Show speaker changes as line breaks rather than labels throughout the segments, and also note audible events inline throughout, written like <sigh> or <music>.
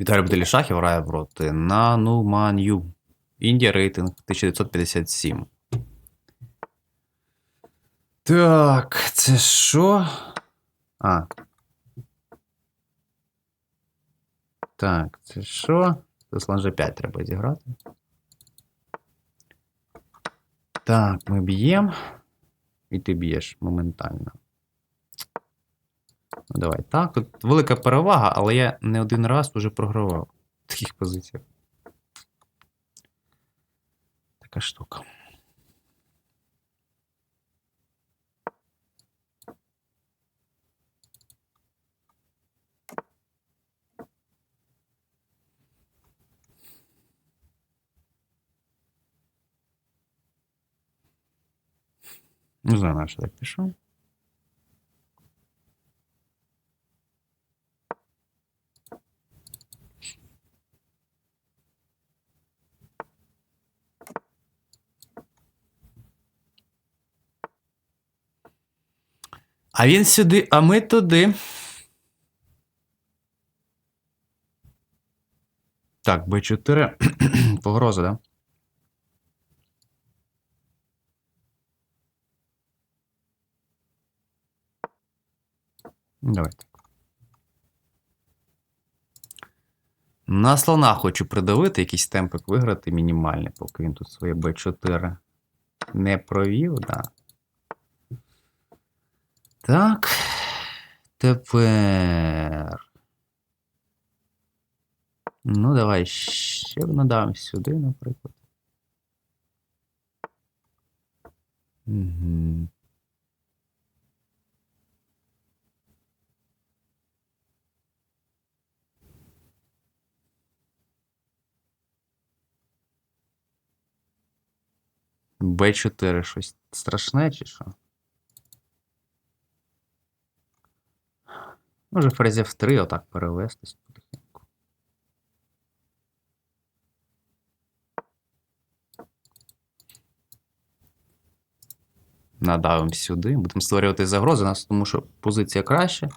Віталій Бутилі Шахів грає проти Нану Ман'ю. Індія рейтинг 1957. Так, це що? А. Так, це що? Це слон G5 треба зіграти. Так, ми б'ємо. І ти б'єш моментально. Ну, давай так. Тут велика перевага, але я не один раз вже програвав в таких позиціях. Така штука. Не знаю, на що так пішов. А він сюди, а ми туди. Так, Б4. <clears throat> Погроза, да? Давайте. На слона хочу придавити, якийсь темпик виграти мінімальний, поки він тут своє Б4 не провів, да. Так. Тепер. Ну, давай ще надам сюди, наприклад. Угу. Б4 щось страшне чи що? Може фрезі в 3 отак перевестись потихеньку. Надавимо сюди. Будемо створювати загрози нас, тому що позиція краща.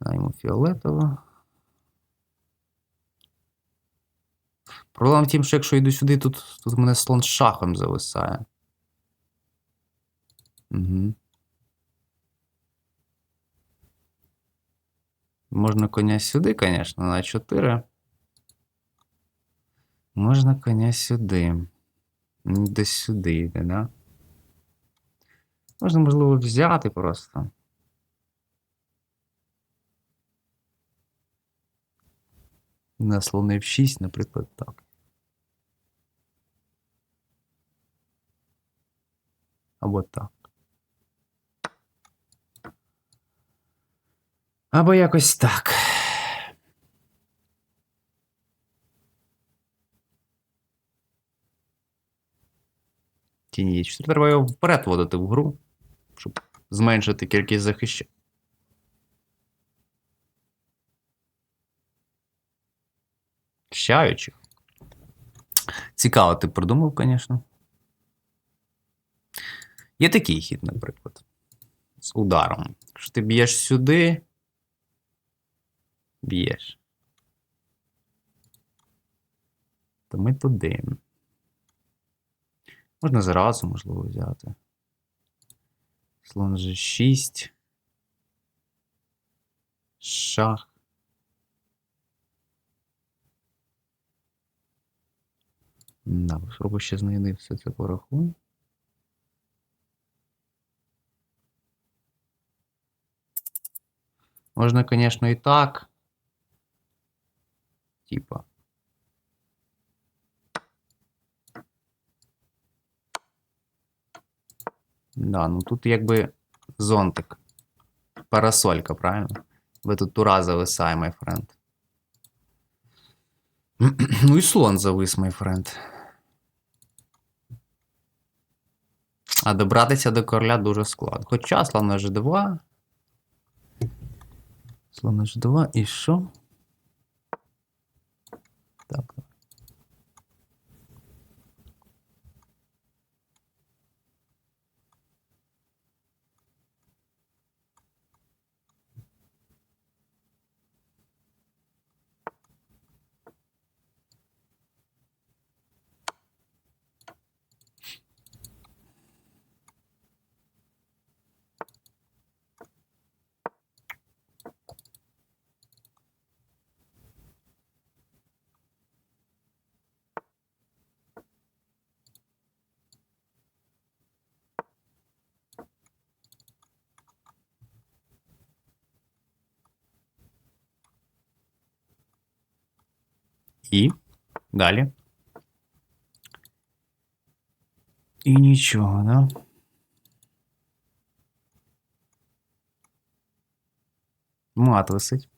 Даємо фіолетово. Проблема в тім, що якщо йду сюди, тут, тут мене слон з шахом зависає. Угу. Можна коня сюди, звісно, на 4. Можна коня сюди. Десь сюди йде, да? Можна, можливо, взяти просто. На слони в 6, наприклад, так. Або так. Або якось так. Тіні є 4. Треба його вперед водити в гру, щоб зменшити кількість захищень. Щаючих. Цікаво, ти придумав, звісно. Є такий хід, наприклад. З ударом. Якщо ти б'єш сюди, б'єш. То ми туди. Можна зразу, можливо, взяти. Слон G6. Шах. Да, спробую ще знайти все це порахую. Можна, звісно, і так. Типа. Да, ну тут якби зонтик. Парасолька, правильно? Ви тут тура зависає, май френд. Ну і слон завис, май френд. А добратися до короля дуже складно. Хоча слон на G2. Слон на G2 і що? Так. І. Далі. І нічого, да? Мат висить.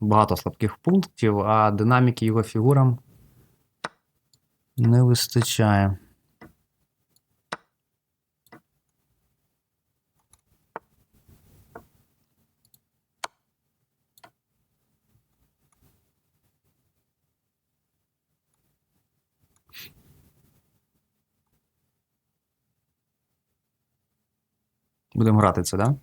Багато слабких пунктів, а динаміки його фігурам не вистачає. Будемо грати це, да?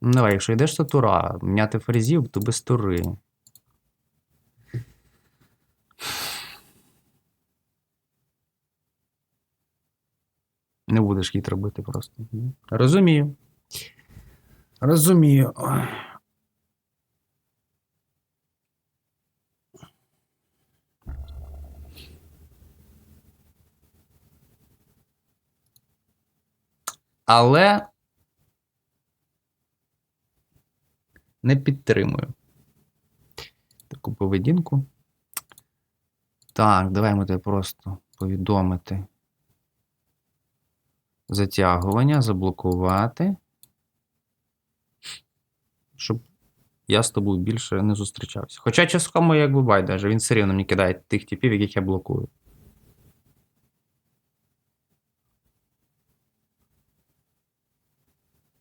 Ну, давай, якщо йдеш, то тура. Міняти фрезів, то без тури. Не будеш хід робити просто. Розумію. Розумію. Але не підтримую таку поведінку. Так, давай ми тебе просто повідомити. Затягування, заблокувати. Щоб я з тобою більше не зустрічався. Хоча частково якби байдуже, він все рівно мені кидає тих типів, яких я блокую.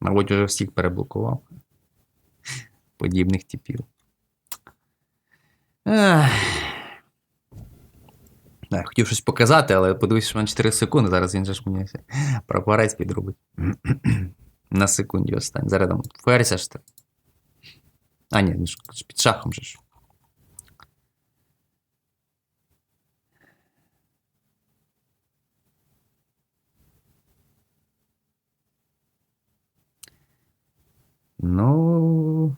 Мабуть, уже всіх переблокував. Подібних типів. Не, хотів щось показати, але подивись, що на 4 секунди. Зараз він же ж мені прапорець підробить. <clears throat> На секунді остань. Зараз там ферзя ж. ти. А, ні, під шахом же ж. Ну.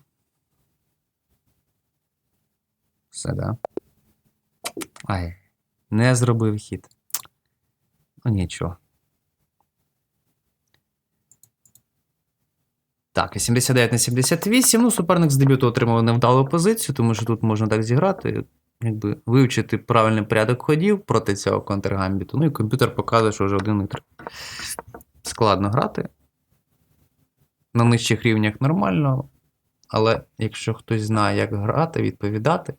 Все, да. Ай, не зробив хід. Ну нічого. Так, 89 на 78. Ну, суперник з дебюту отримав невдалу позицію, тому що тут можна так зіграти, якби вивчити правильний порядок ходів проти цього контргамбіту. Ну і комп'ютер показує, що вже один і три. Складно грати. На нижчих рівнях нормально, але якщо хтось знає, як грати, відповідати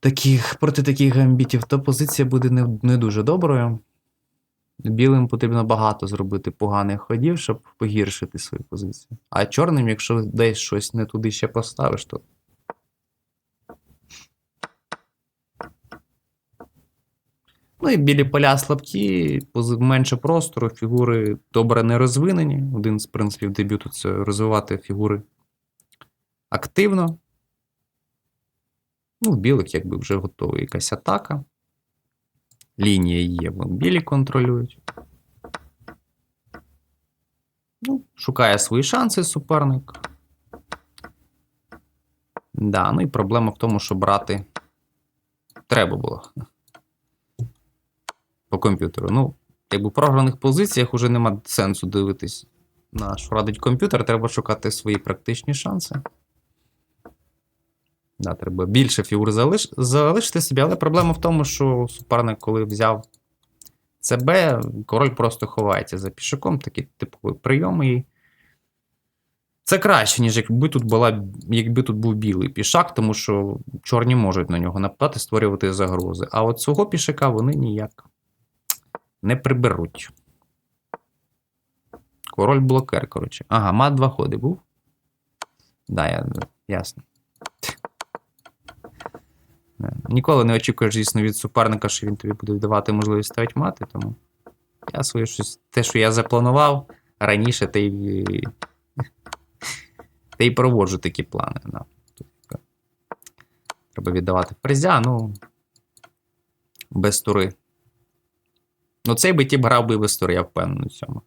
таких, проти таких гамбітів, то позиція буде не, не дуже доброю. Білим потрібно багато зробити поганих ходів, щоб погіршити свою позицію. А чорним, якщо десь щось не туди ще поставиш, то. Ну і білі поля слабкі, менше простору, фігури добре не розвинені. Один з принципів дебюту це розвивати фігури активно. Ну, в білих якби вже готова якась атака. Лінія є, вон білі контролюють. Ну, шукає свої шанси суперник. Да, ну і проблема в тому, що брати треба було. Комп'ютеру. Ну, якби в програних позиціях вже нема сенсу дивитись на що радить комп'ютер, треба шукати свої практичні шанси. Да, треба більше фігур залиш... залишити собі, але проблема в тому, що суперник, коли взяв ЦБ, король просто ховається за пішаком, такі типові прийоми. І це краще, ніж якби тут була, якби тут був білий пішак, тому що чорні можуть на нього нападати, створювати загрози. А от цього пішака вони ніяк не приберуть. Король блокер, коротше. Ага, мат два ходи був. Да, я, ясно. Ніколи не очікуєш, звісно, від суперника, що він тобі буде давати можливість ставити мати, тому я своє щось, те, що я запланував раніше, те й, те й проводжу такі плани. Да. Тобто, Треба віддавати фрезя, ну. Без тури. Ну, цей би тіп грав би в тури, я впевнений в цьому.